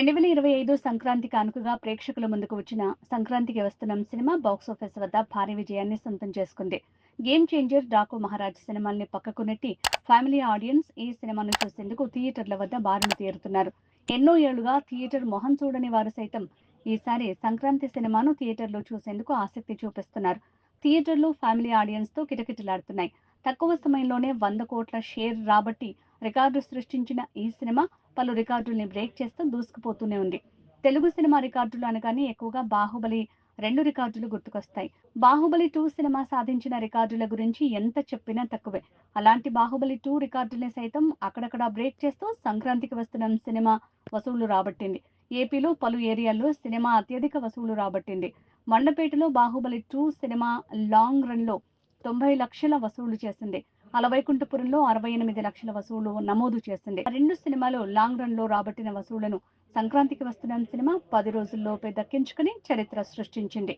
రెండు వేల ఇరవై ఐదు సంక్రాంతి కానుకగా ప్రేక్షకుల ముందుకు వచ్చిన సంక్రాంతికి వస్తున్న సినిమా బాక్సాఫీస్ వద్ద భారీ విజయాన్ని సొంతం చేసుకుంది. గేమ్ చేంజర్ డాకు మహారాజ్ సినిమాల్ని పక్కకు నెట్టి ఫ్యామిలీ ఆడియన్స్ ఈ సినిమాను చూసేందుకు థియేటర్ల వద్ద బారులు తీరుతున్నారు. ఎన్నో ఏళ్ళుగా థియేటర్ మొహం చూడని వారు సైతం ఈసారి సంక్రాంతి సినిమాను థియేటర్లో చూసేందుకు ఆసక్తి చూపిస్తున్నారు. థియేటర్లు ఫ్యామిలీ ఆడియన్స్తో కిటకిటలాడుతున్నాయి. తక్కువ సమయంలోనే వంద కోట్ల షేర్ రాబట్టి రికార్డు సృష్టించిన ఈ సినిమా పలు రికార్డుల్ని బ్రేక్ చేస్తూ దూసుకుపోతూనే ఉంది. తెలుగు సినిమా రికార్డులు అనగానే ఎక్కువగా బాహుబలి రెండు రికార్డులు గుర్తుకొస్తాయి. బాహుబలి టూ సినిమా సాధించిన రికార్డుల గురించి ఎంత చెప్పినా తక్కువే. అలాంటి బాహుబలి టూ రికార్డుల్ని సైతం అక్కడక్కడ బ్రేక్ చేస్తూ సంక్రాంతికి వస్తున్న సినిమా వసూళ్ళు రాబట్టింది. ఏపీలో పలు ఏరియాల్లో సినిమా అత్యధిక వసూళ్ళు రాబట్టింది. మండపేటలో బాహుబలి టూ సినిమా లాంగ్ రన్లో తొంభై లక్షల వసూళ్ళు చేసింది. అలవైకుంఠపురంలో అరవై ఎనిమిది లక్షల వసూళ్ళు నమోదు చేసింది. రెండు సినిమాలు లాంగ్ రన్లో రాబట్టిన వసూళ్ళను సంక్రాంతికి వస్తున్న సినిమా పది రోజుల్లోపే దక్కించుకుని చరిత్ర సృష్టించింది.